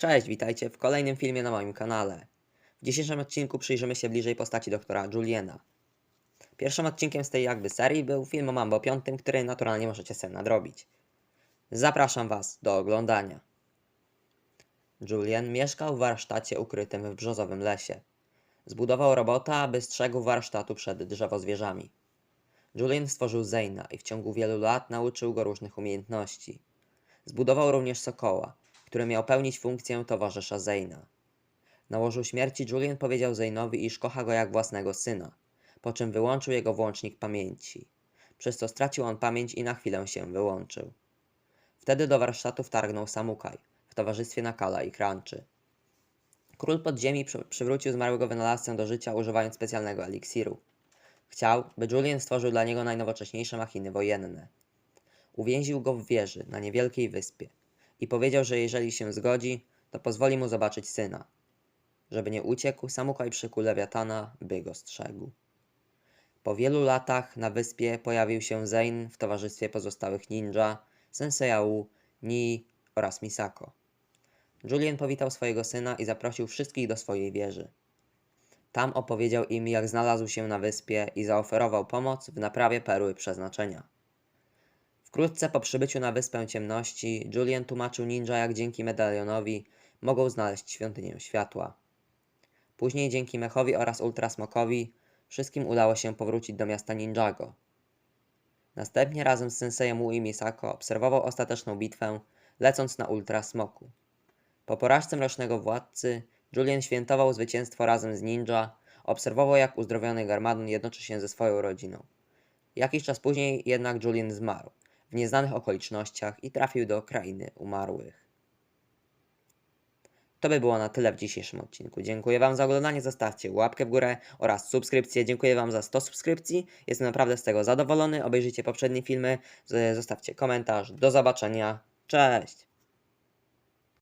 Cześć, witajcie w kolejnym filmie na moim kanale. W dzisiejszym odcinku przyjrzymy się bliżej postaci doktora Juliana. Pierwszym odcinkiem z tej jakby serii był film o Mambo 5, który naturalnie możecie sobie nadrobić. Zapraszam Was do oglądania. Julian mieszkał w warsztacie ukrytym w brzozowym lesie. Zbudował robota, aby strzegł warsztatu przed drzewozwierzami. Julian stworzył Zeyna i w ciągu wielu lat nauczył go różnych umiejętności. Zbudował również Sokoła, który miał pełnić funkcję towarzysza Zeyna. Na łożu śmierci Julian powiedział Zeynowi, iż kocha go jak własnego syna, po czym wyłączył jego włącznik pamięci, przez co stracił on pamięć i na chwilę się wyłączył. Wtedy do warsztatu wtargnął Samukaj w towarzystwie Nakala i Crunchy. Król podziemi przy- przywrócił zmarłego wynalazcę do życia używając specjalnego eliksiru. Chciał, by Julian stworzył dla niego najnowocześniejsze machiny wojenne. Uwięził go w wieży na niewielkiej wyspie i powiedział, że jeżeli się zgodzi, to pozwoli mu zobaczyć syna. Żeby nie uciekł, Samukaj przykuł lewiatana, by go strzegł. Po wielu latach na wyspie pojawił się Zein w towarzystwie pozostałych ninja, Senseiya Wu, Nii oraz Misako. Julian powitał swojego syna i zaprosił wszystkich do swojej wieży. Tam opowiedział im, jak znalazł się na wyspie i zaoferował pomoc w naprawie perły przeznaczenia. Wkrótce po przybyciu na Wyspę Ciemności, Julian tłumaczył ninja, jak dzięki medalionowi mogą znaleźć świątynię światła. Później dzięki Mechowi oraz Ultrasmokowi wszystkim udało się powrócić do miasta Ninjago. Następnie razem z Sensejem Wu i Misako obserwował ostateczną bitwę, lecąc na Ultrasmoku. Po porażce Mrocznego Władcy, Julian świętował zwycięstwo razem z ninja, obserwował jak uzdrowiony Garmadon jednoczy się ze swoją rodziną. Jakiś czas później jednak Julian zmarł w nieznanych okolicznościach i trafił do krainy umarłych. To by było na tyle w dzisiejszym odcinku. Dziękuję Wam za oglądanie, zostawcie łapkę w górę oraz subskrypcję. Dziękuję Wam za 100 subskrypcji, jestem naprawdę z tego zadowolony. Obejrzyjcie poprzednie filmy, zostawcie komentarz. Do zobaczenia, cześć!